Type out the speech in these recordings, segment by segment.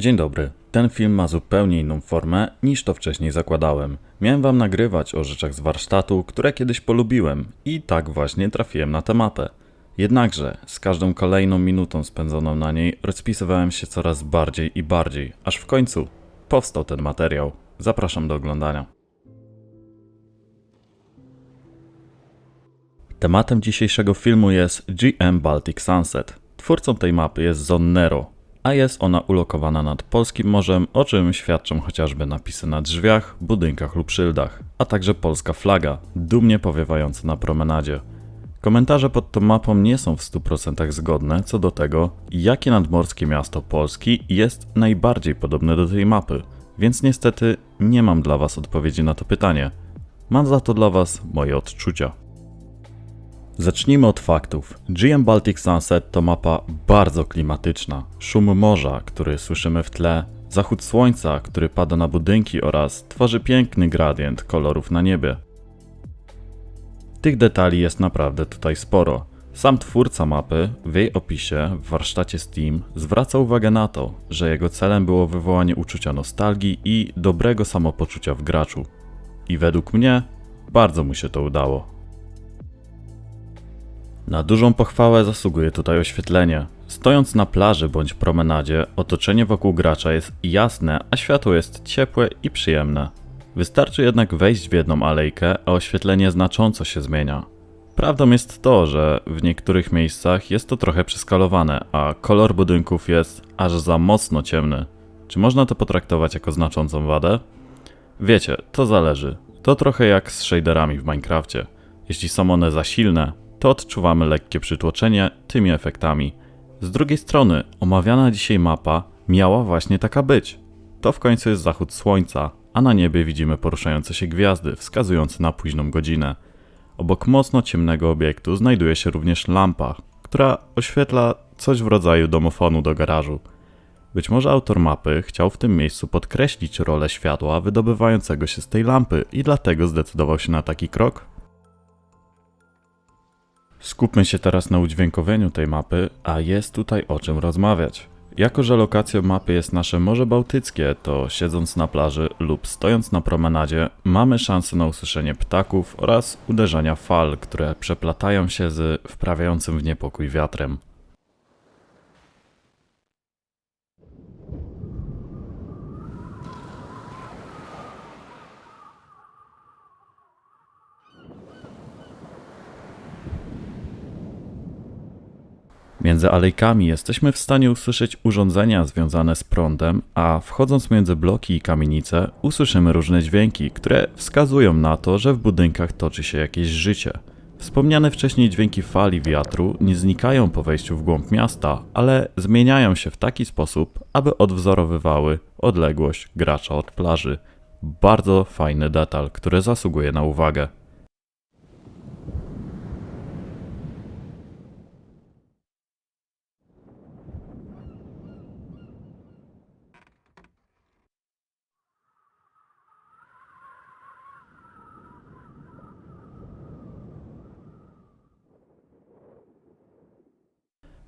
Dzień dobry. Ten film ma zupełnie inną formę niż to wcześniej zakładałem. Miałem wam nagrywać o rzeczach z warsztatu, które kiedyś polubiłem i tak właśnie trafiłem na tę mapę. Jednakże z każdą kolejną minutą spędzoną na niej rozpisywałem się coraz bardziej i bardziej, aż w końcu powstał ten materiał. Zapraszam do oglądania. Tematem dzisiejszego filmu jest GM Baltic Sunset. Twórcą tej mapy jest Zonnero, a jest ona ulokowana nad polskim morzem, o czym świadczą chociażby napisy na drzwiach, budynkach lub szyldach, a także polska flaga, dumnie powiewająca na promenadzie. Komentarze pod tą mapą nie są w 100% zgodne co do tego, jakie nadmorskie miasto Polski jest najbardziej podobne do tej mapy, więc niestety nie mam dla Was odpowiedzi na to pytanie. Mam za to dla Was moje odczucia. Zacznijmy od faktów. GM Baltic Sunset to mapa bardzo klimatyczna. Szum morza, który słyszymy w tle, zachód słońca, który pada na budynki oraz tworzy piękny gradient kolorów na niebie. Tych detali jest naprawdę tutaj sporo. Sam twórca mapy w jej opisie w warsztacie Steam zwraca uwagę na to, że jego celem było wywołanie uczucia nostalgii i dobrego samopoczucia w graczu. I według mnie bardzo mu się to udało. Na dużą pochwałę zasługuje tutaj oświetlenie. Stojąc na plaży bądź promenadzie, otoczenie wokół gracza jest jasne, a światło jest ciepłe i przyjemne. Wystarczy jednak wejść w jedną alejkę, a oświetlenie znacząco się zmienia. Prawdą jest to, że w niektórych miejscach jest to trochę przeskalowane, a kolor budynków jest aż za mocno ciemny. Czy można to potraktować jako znaczącą wadę? Wiecie, to zależy. To trochę jak z shaderami w Minecrafcie. Jeśli są one za silne, to odczuwamy lekkie przytłoczenie tymi efektami. Z drugiej strony, omawiana dzisiaj mapa miała właśnie taka być. To w końcu jest zachód słońca, a na niebie widzimy poruszające się gwiazdy, wskazujące na późną godzinę. Obok mocno ciemnego obiektu znajduje się również lampa, która oświetla coś w rodzaju domofonu do garażu. Być może autor mapy chciał w tym miejscu podkreślić rolę światła wydobywającego się z tej lampy i dlatego zdecydował się na taki krok? Skupmy się teraz na udźwiękowieniu tej mapy, a jest tutaj o czym rozmawiać. Jako, że lokacją mapy jest nasze Morze Bałtyckie, to siedząc na plaży lub stojąc na promenadzie, mamy szansę na usłyszenie ptaków oraz uderzenia fal, które przeplatają się z wprawiającym w niepokój wiatrem. Między alejkami jesteśmy w stanie usłyszeć urządzenia związane z prądem, a wchodząc między bloki i kamienice usłyszymy różne dźwięki, które wskazują na to, że w budynkach toczy się jakieś życie. Wspomniane wcześniej dźwięki fali wiatru nie znikają po wejściu w głąb miasta, ale zmieniają się w taki sposób, aby odwzorowywały odległość gracza od plaży. Bardzo fajny detal, który zasługuje na uwagę.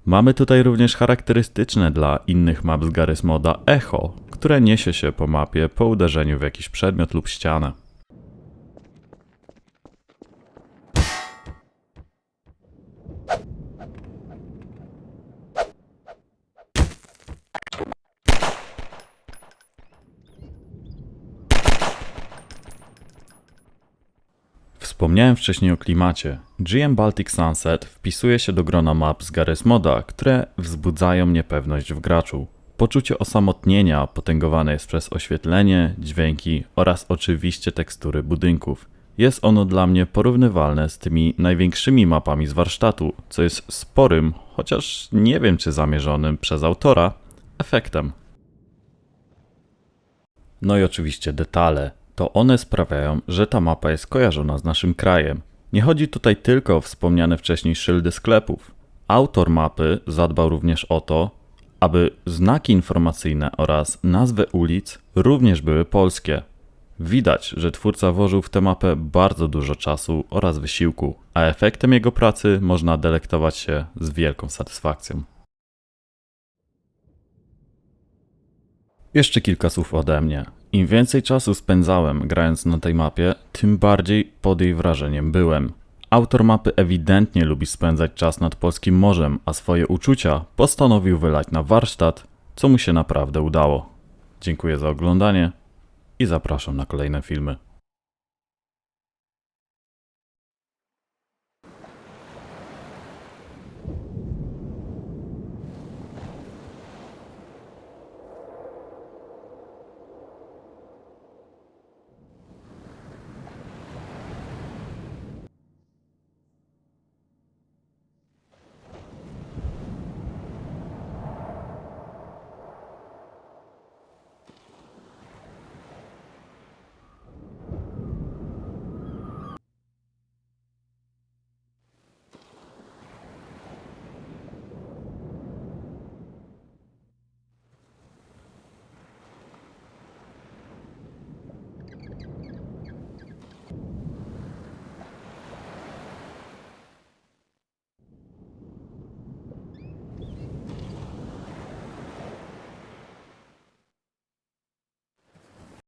Mamy tutaj również charakterystyczne dla innych map z Garry's Moda echo, które niesie się po mapie po uderzeniu w jakiś przedmiot lub ścianę. Wspomniałem wcześniej o klimacie. GM Baltic Sunset wpisuje się do grona map z Garry's Moda, które wzbudzają niepewność w graczu. Poczucie osamotnienia potęgowane jest przez oświetlenie, dźwięki oraz oczywiście tekstury budynków. Jest ono dla mnie porównywalne z tymi największymi mapami z warsztatu, co jest sporym, chociaż nie wiem czy zamierzonym przez autora, efektem. No i oczywiście detale. To one sprawiają, że ta mapa jest kojarzona z naszym krajem. Nie chodzi tutaj tylko o wspomniane wcześniej szyldy sklepów. Autor mapy zadbał również o to, aby znaki informacyjne oraz nazwy ulic również były polskie. Widać, że twórca włożył w tę mapę bardzo dużo czasu oraz wysiłku, a efektem jego pracy można delektować się z wielką satysfakcją. Jeszcze kilka słów ode mnie. Im więcej czasu spędzałem grając na tej mapie, tym bardziej pod jej wrażeniem byłem. Autor mapy ewidentnie lubi spędzać czas nad polskim morzem, a swoje uczucia postanowił wylać na warsztat, co mu się naprawdę udało. Dziękuję za oglądanie i zapraszam na kolejne filmy.